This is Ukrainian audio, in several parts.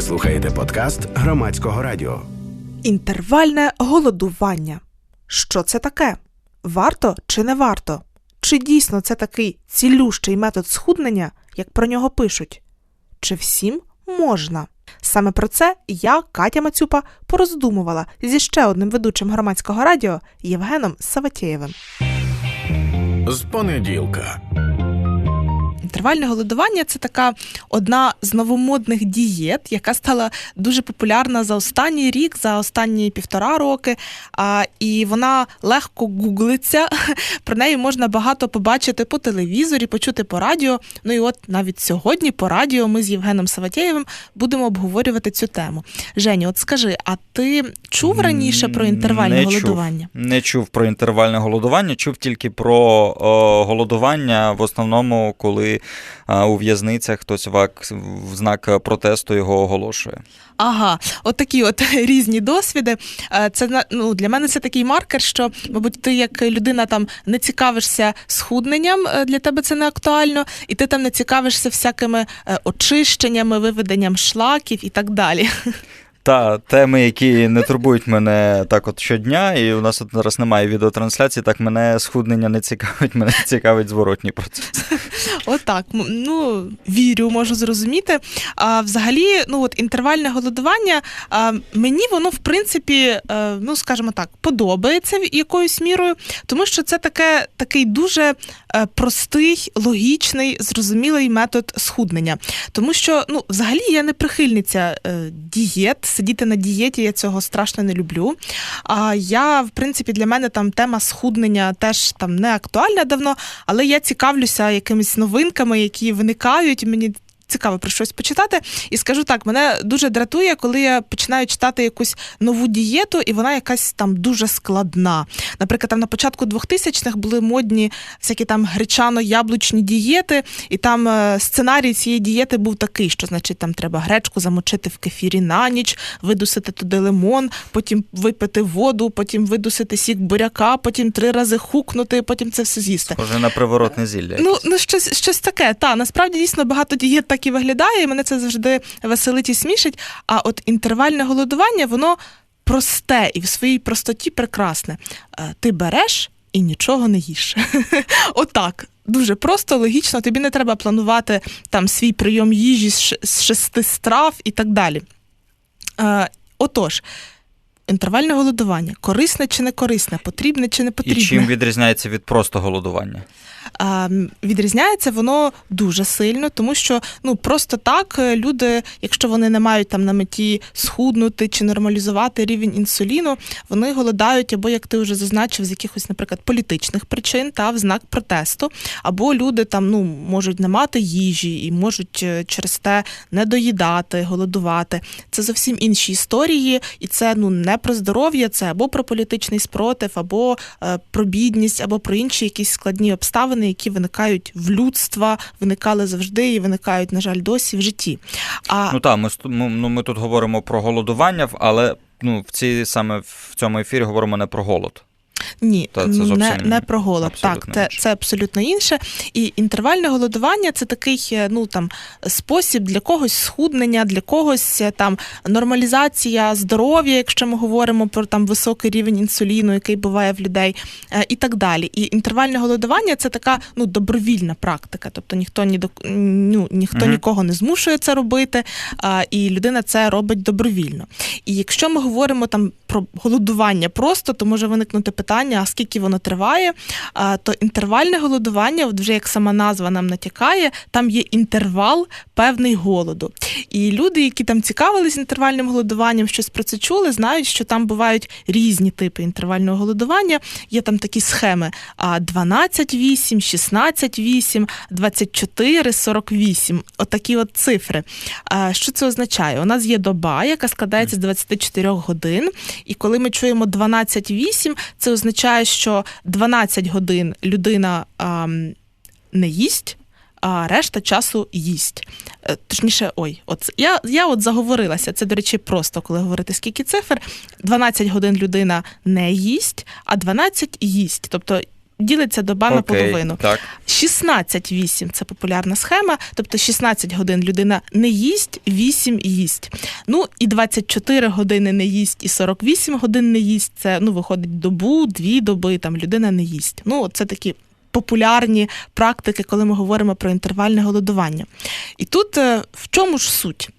Ви слухаєте подкаст громадського радіо. Інтервальне голодування. Що це таке? Варто чи не варто? Чи дійсно це такий цілющий метод схуднення, як про нього пишуть? Чи всім можна? Саме про це я, Катя Мацюпа, пороздумувала зі ще одним ведучим громадського радіо Євгеном Саватєєвим. З понеділка. Інтервальне голодування це така одна з новомодних дієт, яка стала дуже популярна за останній рік, за останні півтора роки. А, І вона легко гуглиться. Про неї можна багато побачити по телевізорі, почути по радіо. Ну і от навіть сьогодні по радіо ми з Євгеном Саватєєвим будемо обговорювати цю тему. Женю, от скажи, а ти чув раніше про інтервальне не голодування? Чув. Не чув про інтервальне голодування, чув тільки про о, голодування в основному, коли у в'язницях хтось в, знак протесту його оголошує. Ага, от такі от різні досвіди. Це ну, для мене це такий маркер, що, мабуть, ти як людина там не цікавишся схудненням, е, для тебе це не актуально, і ти там не цікавишся всякими е, очищеннями, виведенням шлаків і так далі. Та теми, які не турбують мене так от щодня, і у нас от зараз немає відеотрансляції, так мене схуднення не цікавить, мене цікавить зворотній процес. Отак. Ну, вірю, можу зрозуміти. А взагалі, ну от інтервальне голодування, а, мені воно, в принципі, а, ну, скажімо так, подобається якоюсь мірою, тому що це таке, такий дуже е, простий, логічний, зрозумілий метод схуднення. Тому що, ну, взагалі, я не прихильниця е, дієт сидіти на дієті, я цього страшно не люблю. А я, в принципі, для мене там тема схуднення теж там не актуальна давно, але я цікавлюся якимись новинками, які виникають. Мені цікаво про щось почитати. І скажу так, мене дуже дратує, коли я починаю читати якусь нову дієту, і вона якась там дуже складна. Наприклад, там на початку 2000-х були модні всякі там гречано-яблучні дієти, і там е, сценарій цієї дієти був такий, що значить там треба гречку замочити в кефірі на ніч, видусити туди лимон, потім випити воду, потім видусити сік буряка, потім три рази хукнути, потім це все з'їсти. Схоже на приворотне зілля. Ну, ну щось щось таке. Та насправді дійсно багато дієт так і виглядає, і мене це завжди веселить і смішить. А от інтервальне голодування, воно просте і в своїй простоті прекрасне. Ти береш і нічого не їш. Отак. Дуже просто, логічно, тобі не треба планувати там свій прийом їжі з шести страв і так далі. Отож, інтервальне голодування корисне чи не корисне, потрібне чи не потрібне. І чим відрізняється від просто голодування? Відрізняється воно дуже сильно, тому що ну просто так е, люди, якщо вони не мають там на меті схуднути чи нормалізувати рівень інсуліну, вони голодають, або як ти вже зазначив, з якихось, наприклад, політичних причин та в знак протесту, або люди там ну можуть не мати їжі і можуть е, через те не доїдати, голодувати. Це зовсім інші історії, і це ну не про здоров'я, це або про політичний спротив, або е, про бідність, або про інші якісь складні обставини які виникають в людства, виникали завжди і виникають, на жаль, досі в житті. А ну так, ми ну, ми тут говоримо про голодування, але ну в цій саме в цьому ефірі говоримо не про голод. Ні, Та це не не про голод. Так, це це абсолютно інше. І інтервальне голодування це такий е, ну там спосіб для когось схуднення, для когось е, там нормалізація здоров'я, якщо ми говоримо про там високий рівень інсуліну, який буває в людей, е, і так далі. І інтервальне голодування це така ну добровільна практика, тобто ніхто ні до ну, ніхто mm нікого не змушує це робити, і людина це робить добровільно. І якщо ми говоримо там про голодування просто, то може виникнути питання а скільки воно триває, то інтервальне голодування, от вже як сама назва нам натякає, там є інтервал певний голоду. І люди, які там цікавились інтервальним голодуванням, щось про це чули, знають, що там бувають різні типи інтервального голодування. Є там такі схеми: 12-8, 16-8, 24-48. Отакі от цифри. Що це означає? У нас є доба, яка складається з 24 годин, і коли ми чуємо 12-8, це означає, що 12 годин людина а, не їсть. А решта часу їсть. Е, точніше, ой, от я я от заговорилася. Це, до речі, просто коли говорити скільки цифр. 12 годин людина не їсть, а 12 їсть. Тобто ділиться доба Окей, наполовину. Так. 16-8 – це популярна схема, тобто 16 годин людина не їсть, 8 їсть. Ну і 24 години не їсть, і 48 годин не їсть. Це ну виходить добу, дві доби. Там людина не їсть. Ну, це такі. Популярні практики, коли ми говоримо про інтервальне голодування. І тут е, в чому ж суть?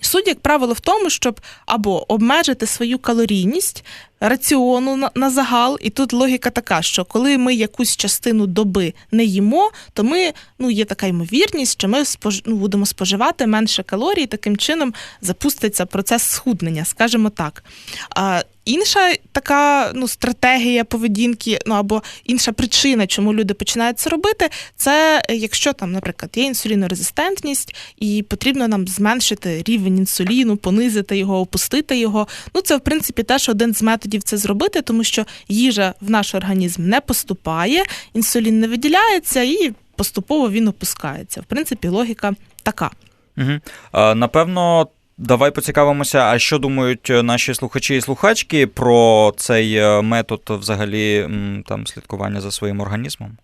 Суть, як правило, в тому, щоб або обмежити свою калорійність раціону на, на загал, і тут логіка така, що коли ми якусь частину доби не їмо, то ми ну є така ймовірність, що ми спож, ну, будемо споживати менше калорій, таким чином запуститься процес схуднення, скажімо так. А, Інша така ну, стратегія поведінки, ну або інша причина, чому люди починають це робити, це якщо там, наприклад, є інсулінорезистентність, і потрібно нам зменшити рівень інсуліну, понизити його, опустити його. Ну це в принципі теж один з методів це зробити, тому що їжа в наш організм не поступає, інсулін не виділяється і поступово він опускається. В принципі, логіка така. Угу. А, напевно. Давай поцікавимося, а що думають наші слухачі і слухачки про цей е, метод взагалі там слідкування за своїм організмом?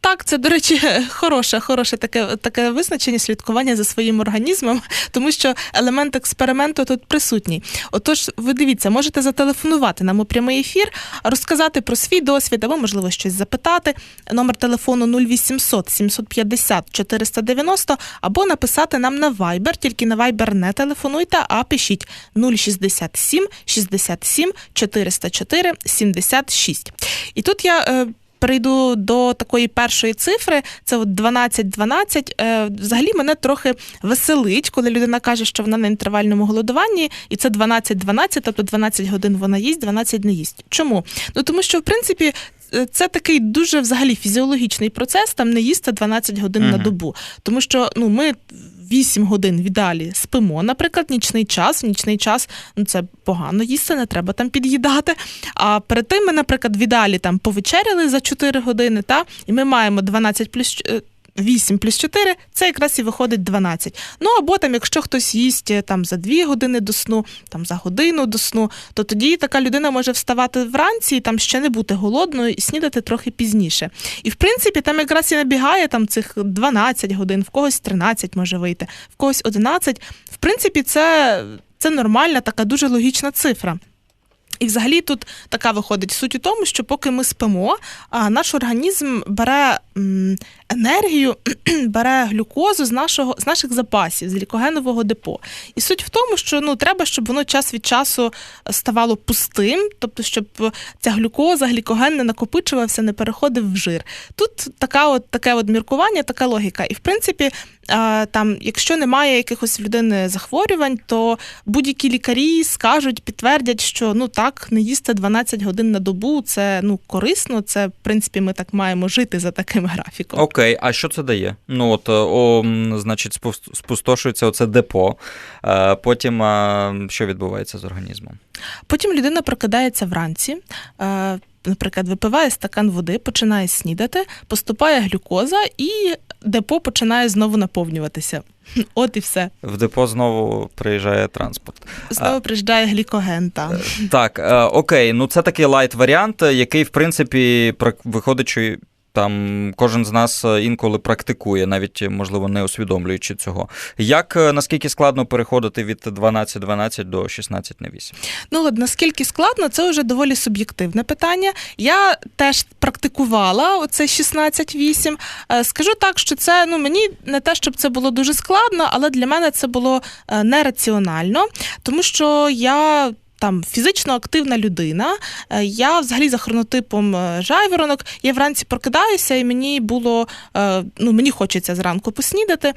Так, це, до речі, хороше, хороше таке таке визначення слідкування за своїм організмом, тому що елемент експерименту тут присутній. Отож, ви дивіться, можете зателефонувати нам у прямий ефір, розказати про свій досвід, або, можливо, щось запитати. Номер телефону 0800 750 490, або написати нам на Viber, тільки на Viber не телефонуйте, а пишіть 067 67 404 76. І тут я. Перейду до такої першої цифри, це от 12-12. Е, Взагалі мене трохи веселить, коли людина каже, що вона на інтервальному голодуванні, і це 12-12, тобто 12 годин вона їсть, 12 не їсть. Чому? Ну тому що в принципі. е, Це такий дуже взагалі фізіологічний процес, там не їсти 12 годин Мгм. на добу. Тому що ну, ми 8 годин віддалі спимо, наприклад, нічний час. В нічний час ну, це погано їсти, не треба там під'їдати. А перед тим ми, наприклад, віддалі там повечеряли за 4 години, та, і ми маємо 12 плюс. Е, 8 плюс 4, це якраз і виходить 12. Ну або там, якщо хтось їсть е, там за 2 години до сну, там за годину до сну, то тоді така людина може вставати вранці і там ще не бути голодною і снідати трохи пізніше. І в принципі, там якраз і набігає там цих 12 годин, в когось 13 може вийти, в когось 11. В принципі, це, це нормальна, така дуже логічна цифра. І взагалі тут така виходить суть у тому, що поки ми спимо, наш організм бере енергію, бере глюкозу з нашого з наших запасів, з глікогенового депо. І суть в тому, що ну треба, щоб воно час від часу ставало пустим, тобто, щоб ця глюкоза, глікоген не накопичувався, не переходив в жир. Тут така от таке от міркування, така логіка. І в принципі, там, якщо немає якихось в людини захворювань, то будь-які лікарі скажуть, підтвердять, що ну так, не їсти 12 годин на добу, це ну корисно. Це в принципі ми так маємо жити за таким графіком. Окей, а що це дає? Ну от, о, значить, спустошується оце депо. Е, Потім що відбувається з організмом? Потім людина прокидається вранці. е, Наприклад, випиває стакан води, починає снідати, поступає глюкоза, і депо починає знову наповнюватися. От і все. В депо знову приїжджає транспорт. Знову приїжджає глікоген. Там. Так, е, окей, ну це такий лайт варіант, який, в принципі, виходячи там кожен з нас е, інколи практикує, навіть можливо не усвідомлюючи цього. Як е, наскільки складно переходити від 12-12 до 16-8? Ну, от наскільки складно, це вже доволі суб'єктивне питання. Я теж практикувала оце 16-8. Е, Скажу так, що це ну мені не те, щоб це було дуже складно, але для мене це було е, нераціонально, тому що я. Там фізично активна людина. Е, Я взагалі за хронотипом е, жайворонок. Я вранці прокидаюся, і мені було е, ну мені хочеться зранку поснідати.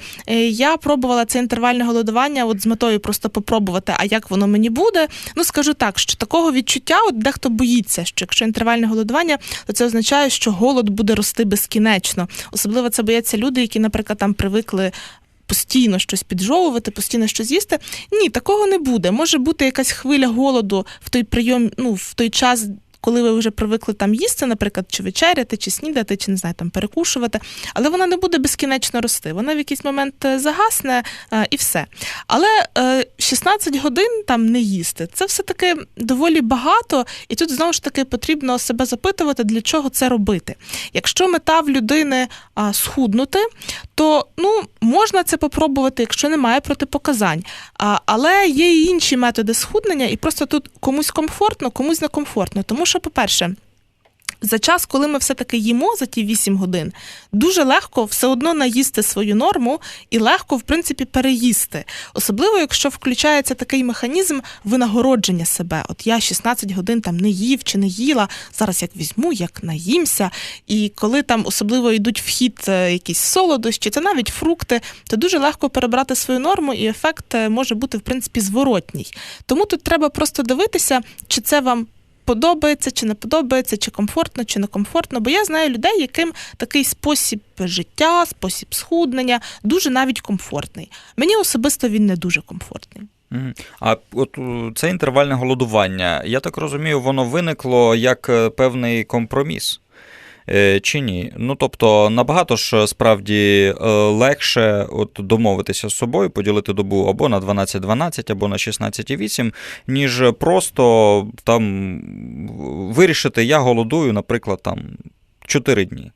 Я пробувала це інтервальне голодування, от з метою просто попробувати, а як воно мені буде. Ну скажу так, що такого відчуття, от дехто боїться, що якщо інтервальне голодування, то це означає, що голод буде рости безкінечно. Особливо це бояться люди, які, наприклад, там привикли. Постійно щось піджовувати, постійно щось їсти. Ні, такого не буде. Може бути якась хвиля голоду в той прийом, ну в той час, коли ви вже привикли там їсти, наприклад, чи вечеряти, чи снідати, чи не знаю, там перекушувати, але вона не буде безкінечно рости. Вона в якийсь момент е, загасне е, і все. Але е, 16 годин там не їсти. Це все таки доволі багато, і тут знову ж таки потрібно себе запитувати, для чого це робити. Якщо мета в людини схуднути, то ну можна це попробувати, якщо немає протипоказань. Але є і інші методи схуднення, і просто тут комусь комфортно, комусь некомфортно. Тому що, по-перше, за час, коли ми все-таки їмо за ті 8 годин, дуже легко все одно наїсти свою норму і легко, в принципі, переїсти. Особливо, якщо включається такий механізм винагородження себе. От я 16 годин там не їв чи не їла, зараз як візьму, як наїмся. І коли там особливо йдуть в хід е, якісь солодощі, це навіть фрукти, то дуже легко перебрати свою норму, і ефект е, може бути, в принципі, зворотній. Тому тут треба просто дивитися, чи це вам подобається, чи не подобається, чи комфортно, чи не комфортно. Бо я знаю людей, яким такий спосіб життя, спосіб схуднення дуже навіть комфортний. Мені особисто він не дуже комфортний. А от е, це інтервальне голодування, я так розумію, воно виникло як е, певний компроміс. Е, Чи ні? Ну тобто набагато ж справді е, легше от домовитися з собою, поділити добу або на 12-12, або на 16,8, ніж просто там вирішити, я голодую, наприклад, там 4 дні.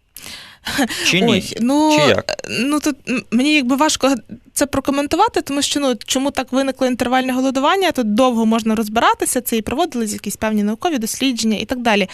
Чи ні? Ой, ну, Чи як? ну тут мені якби важко це прокоментувати, тому що ну чому так виникло інтервальне голодування? Тут довго можна розбиратися, це і проводились якісь певні наукові дослідження і так далі.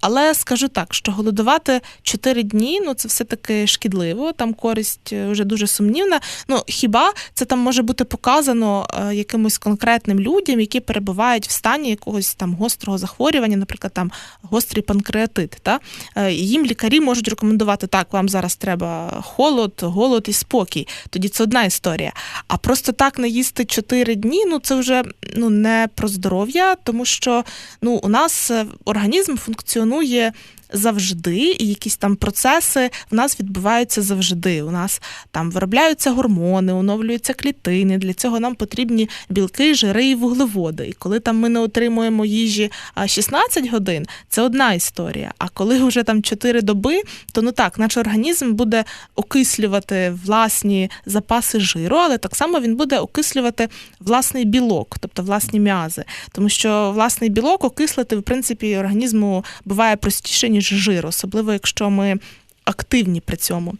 Але скажу так, що голодувати 4 дні, ну це все таки шкідливо, там користь е, вже дуже сумнівна. Ну хіба це там може бути показано е, якимось конкретним людям, які перебувають в стані якогось там гострого захворювання, наприклад, там гострий панкреатит. Та? Е, Їм лікарі можуть рекомендувати так, вам зараз треба холод, голод і спокій. Тоді це одна історія. А просто так не їсти 4 дні, ну це вже ну не про здоров'я, тому що ну у нас е, організм функціонує. Завжди, і якісь там процеси в нас відбуваються завжди. У нас там виробляються гормони, оновлюються клітини. Для цього нам потрібні білки, жири і вуглеводи. І коли там ми не отримуємо їжі а, 16 годин, це одна історія. А коли вже там 4 доби, то ну так, наш організм буде окислювати власні запаси жиру, але так само він буде окислювати власний білок, тобто власні м'язи. Тому що власний білок окислити, в принципі, організму буває простіше, ніж жир, особливо якщо ми активні при цьому.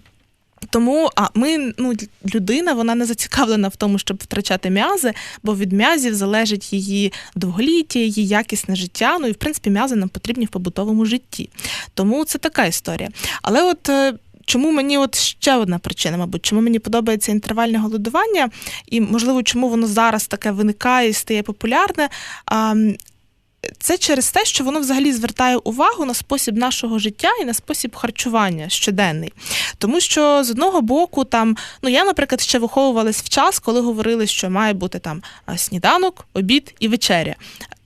Тому а ми, ну, людина, вона не зацікавлена в тому, щоб втрачати м'язи, бо від м'язів залежить її довголіття, її якісне життя. Ну і в принципі м'язи нам потрібні в побутовому житті. Тому це така історія. Але от. е, Чому мені от ще одна причина, мабуть, чому мені подобається інтервальне голодування, і можливо, чому воно зараз таке виникає і стає популярне. Це через те, що воно взагалі звертає увагу на спосіб нашого життя і на спосіб харчування щоденний. Тому що з одного боку, там, ну я, наприклад, ще виховувалась в час, коли говорили, що має бути там сніданок, обід і вечеря.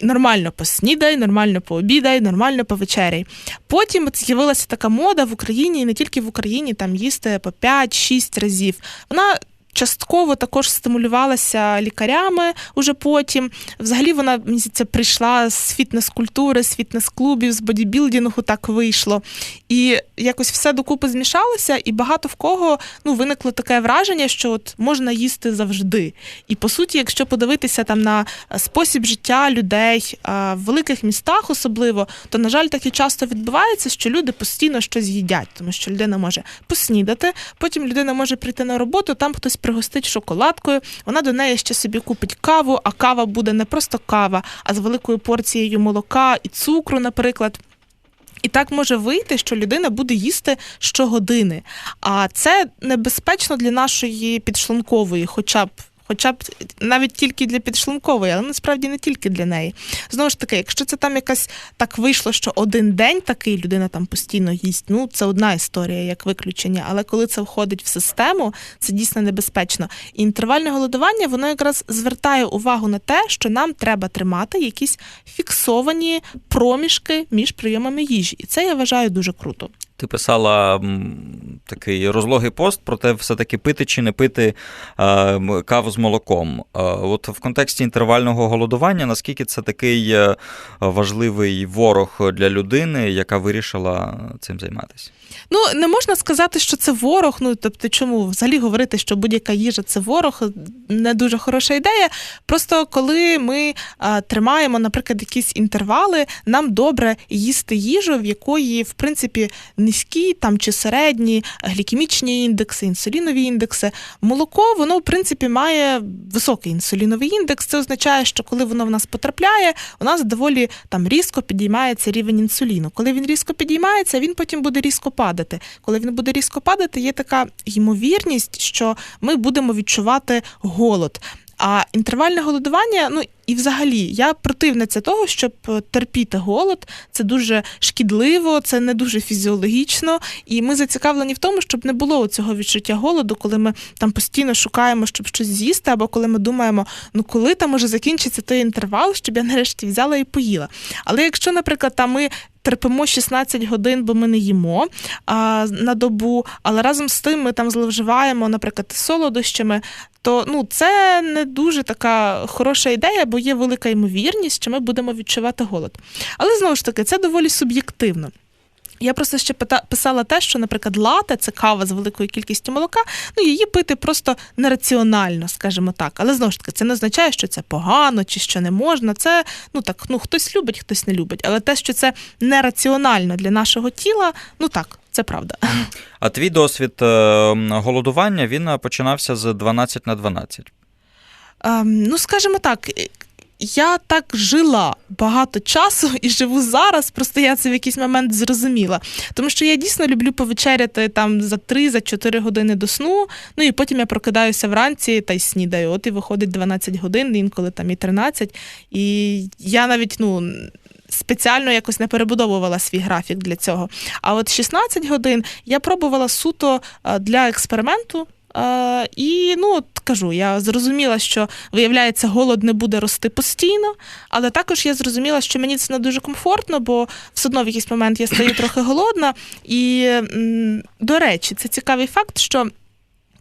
Нормально поснідай, нормально пообідай, нормально повечеряй. Потім з'явилася така мода в Україні, і не тільки в Україні, там їсти по 5-6 разів. Вона частково також стимулювалася лікарями уже потім. Взагалі вона здається, прийшла з фітнес-культури, з фітнес-клубів, з бодібілдингу так вийшло. І якось все докупи змішалося, і багато в кого ну, виникло таке враження, що от можна їсти завжди. І по суті, якщо подивитися там на спосіб життя людей в великих містах, особливо, то на жаль, так і часто відбувається, що люди постійно щось їдять, тому що людина може поснідати, потім людина може прийти на роботу, там хтось пригостить шоколадкою, вона до неї ще собі купить каву, а кава буде не просто кава, а з великою порцією молока і цукру, наприклад. І так може вийти, що людина буде їсти щогодини. А це небезпечно для нашої підшлункової, хоча б. Хоча б навіть тільки для підшлункової, але насправді не тільки для неї. Знову ж таки, якщо це там якась так вийшло, що один день такий людина там постійно їсть, ну це одна історія, як виключення. Але коли це входить в систему, це дійсно небезпечно. І інтервальне голодування воно якраз звертає увагу на те, що нам треба тримати якісь фіксовані проміжки між прийомами їжі. І це я вважаю дуже круто. Ти писала такий розлогий пост про те, все-таки пити чи не пити е, каву з молоком. Е, от в контексті інтервального голодування, наскільки це такий е, важливий ворог для людини, яка вирішила цим займатися? Ну, не можна сказати, що це ворог. Ну, тобто, чому взагалі говорити, що будь-яка їжа це ворог, не дуже хороша ідея. Просто коли ми тримаємо, наприклад, якісь інтервали, нам добре їсти їжу, в якої, в принципі, низькі там чи середні глікемічні індекси, інсулінові індекси. Молоко, воно, в принципі, має високий інсуліновий індекс. Це означає, що коли воно в нас потрапляє, у нас доволі там різко підіймається рівень інсуліну. Коли він різко підіймається, він потім буде різко падати. Коли він буде різко падати, є така ймовірність, що ми будемо відчувати голод. А інтервальне голодування, ну і взагалі, я противниця того, щоб терпіти голод. Це дуже шкідливо, це не дуже фізіологічно. І ми зацікавлені в тому, щоб не було цього відчуття голоду, коли ми там постійно шукаємо, щоб щось з'їсти, або коли ми думаємо, ну коли там може закінчиться той інтервал, щоб я нарешті взяла і поїла. Але якщо, наприклад, там ми терпимо 16 годин, бо ми не їмо а, на добу, але разом з тим ми там зловживаємо, наприклад, солодощами, то ну це не дуже така хороша ідея, бо є велика ймовірність, що ми будемо відчувати голод. Але знову ж таки, це доволі суб'єктивно. Я просто ще писала те, що, наприклад, лате це кава з великою кількістю молока, ну її пити просто нераціонально, скажімо так. Але знову ж таки, це не означає, що це погано чи що не можна. Це ну так, ну хтось любить, хтось не любить. Але те, що це нераціонально для нашого тіла, ну так, це правда. А твій досвід е, голодування він починався з 12 на 12? Ем, ну, скажімо так. Я так жила багато часу і живу зараз, просто я це в якийсь момент зрозуміла. Тому що я дійсно люблю повечеряти там за 3-4 години до сну, ну і потім я прокидаюся вранці та й снідаю. От і виходить 12 годин, інколи там і 13. І я навіть, ну. Спеціально якось не перебудовувала свій графік для цього. А от 16 годин я пробувала суто для експерименту. Е, і ну от кажу, я зрозуміла, що виявляється, голод не буде рости постійно, але також я зрозуміла, що мені це не дуже комфортно, бо все одно в якийсь момент я стаю трохи голодна. І, до речі, це цікавий факт, що.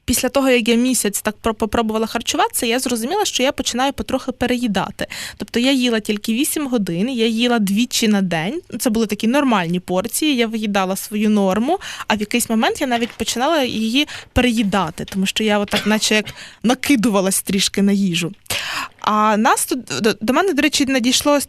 Після того, як я місяць так попробувала харчуватися, я зрозуміла, що я починаю потрохи переїдати. Тобто я їла тільки 8 годин, я їла двічі на день. Це були такі нормальні порції. Я виїдала свою норму, а в якийсь момент я навіть починала її переїдати, тому що я отак, наче як накидувалась трішки на їжу. А нас тут до мене, до речі, надійшло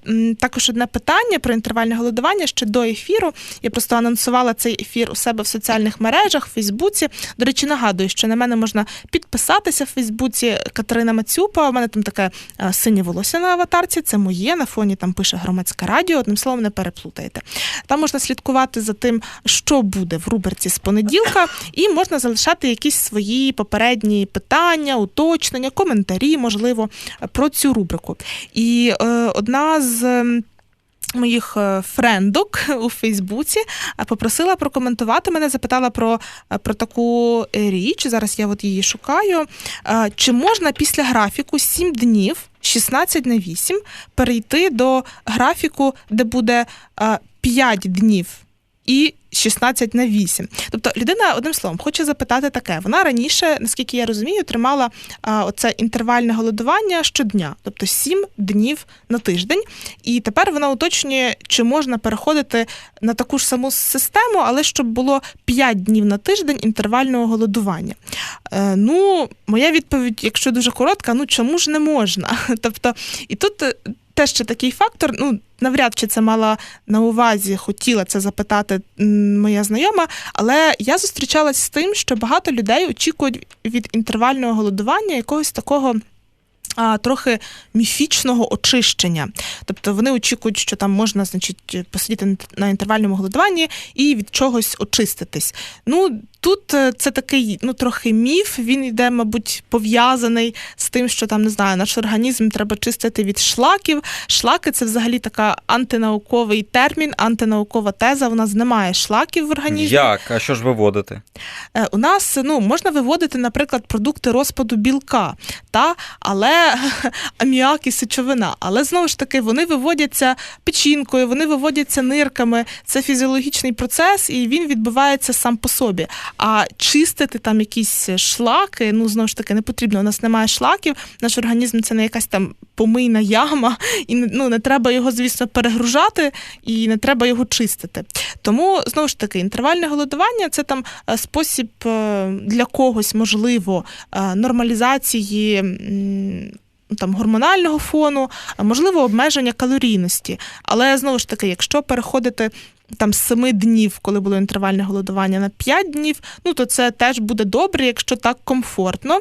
також одне питання про інтервальне голодування ще до ефіру. Я просто анонсувала цей ефір у себе в соціальних мережах, в Фейсбуці. До речі, нагадую, що на мене можна підписатися в Фейсбуці Катерина Мацюпа. У мене там таке синє волосся на аватарці. Це моє. На фоні там пише громадське радіо. Одним словом, не переплутайте. Там можна слідкувати за тим, що буде в руберці з понеділка, і можна залишати якісь свої попередні питання, уточнення, коментарі, можливо, про цю рубрику. І е, одна з. Моїх е, френдок у Фейсбуці е, попросила прокоментувати мене, запитала про е, про таку річ. Зараз я от її шукаю. Чи можна після графіку 7 днів, 16 на 8, перейти до графіку, де буде 5 днів і 16 на 8. Тобто людина, одним словом, хоче запитати таке. Вона раніше, наскільки я розумію, тримала а, оце інтервальне голодування щодня, тобто 7 днів на тиждень. І тепер вона уточнює, чи можна переходити на таку ж саму систему, але щоб було 5 днів на тиждень інтервального голодування. Е, ну, моя відповідь, якщо дуже коротка, ну чому ж не можна? Тобто, і тут теж ще такий фактор. ну, Навряд чи це мала на увазі, хотіла це запитати моя знайома, але я зустрічалась з тим, що багато людей очікують від інтервального голодування якогось такого. А, Трохи міфічного очищення. Тобто вони очікують, що там можна, значить, посидіти на інтервальному голодуванні і від чогось очиститись. Ну, Тут е, це такий ну трохи міф. Він йде, мабуть, пов'язаний з тим, що там не знаю, наш організм треба чистити від шлаків. Шлаки це взагалі така антинауковий термін, антинаукова теза. У нас немає шлаків в організмі. Як? А що ж виводити? Е, У нас ну можна виводити, наприклад, продукти розпаду білка, та але аміак і сечовина. Але знову ж таки вони виводяться печінкою, вони виводяться нирками. Це фізіологічний процес, і він відбувається сам по собі. А чистити там якісь шлаки, ну знову ж таки, не потрібно. У нас немає шлаків. Наш організм це не якась там помийна яма, і ну не треба його, звісно, перегружати, і не треба його чистити. Тому знову ж таки, інтервальне голодування це там е, спосіб е, для когось, можливо, е, нормалізації. Там гормонального фону, можливо, обмеження калорійності. Але знову ж таки, якщо переходити там 7 днів, коли було інтервальне голодування, на 5 днів, ну то це теж буде добре, якщо так комфортно.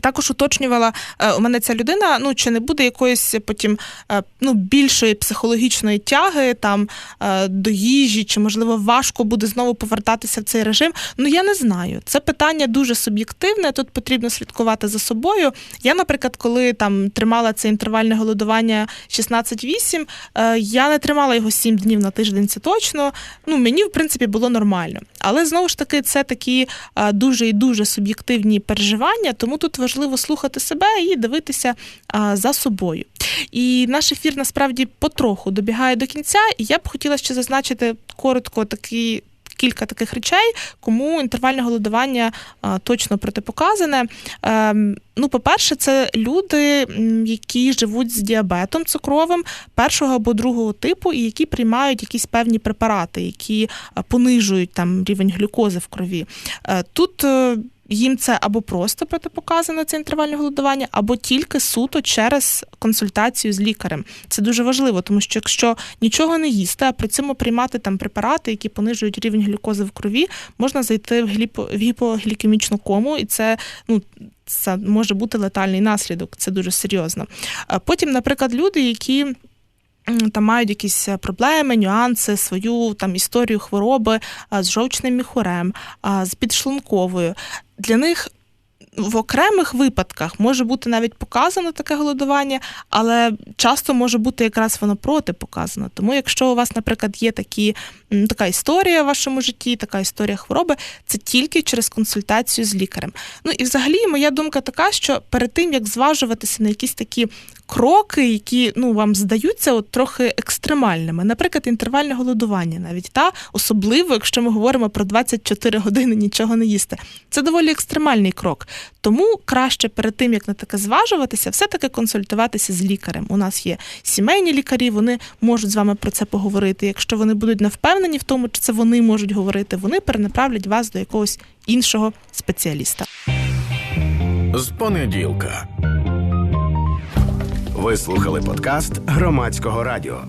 Також уточнювала е, у мене ця людина, ну чи не буде якоїсь потім е, ну, більшої психологічної тяги там е, до їжі, чи можливо важко буде знову повертатися в цей режим. Ну я не знаю. Це питання дуже суб'єктивне. Тут потрібно слідкувати за собою. Я, наприклад, коли там тримала це інтервальне голодування 16-8, е, я не тримала його 7 днів на тиждень. Це точно. Ну мені в принципі було нормально. Але знову ж таки, це такі дуже і дуже суб'єктивні переживання, тому тут важливо слухати себе і дивитися а, за собою. І наш ефір насправді потроху добігає до кінця, і я б хотіла ще зазначити коротко такі. Кілька таких речей, кому інтервальне голодування а, точно протипоказане. Ем, ну, по-перше, це люди, які живуть з діабетом цукровим першого або другого типу, і які приймають якісь певні препарати, які понижують там рівень глюкози в крові. Е, Тут е, їм це або просто протипоказано це інтервальне голодування, або тільки суто через консультацію з лікарем. Це дуже важливо, тому що якщо нічого не їсти, а при цьому приймати там препарати, які понижують рівень глюкози в крові, можна зайти в гіпоглікемічну кому, і це ну. Це може бути летальний наслідок, це дуже серйозно. Потім, наприклад, люди, які там мають якісь е, проблеми, нюанси, свою там історію хвороби з жовчним міхурем, з підшлунковою. Для них в окремих випадках може бути навіть показано таке голодування, але часто може бути якраз воно протипоказано. Тому, якщо у вас, наприклад, є такі, така історія в вашому житті, така історія хвороби, це тільки через консультацію з лікарем. Ну і взагалі, моя думка така, що перед тим як зважуватися на якісь такі кроки, які ну вам здаються от трохи екстремальними, наприклад, інтервальне голодування, навіть та особливо, якщо ми говоримо про 24 години нічого не їсти, це доволі екстремальний крок. Тому краще перед тим як на таке зважуватися, все-таки консультуватися з лікарем. У нас є сімейні лікарі, вони можуть з вами про це поговорити. Якщо вони будуть не впевнені в тому, чи це вони можуть говорити, вони перенаправлять вас до якогось іншого спеціаліста. З понеділка. Ви слухали подкаст громадського радіо.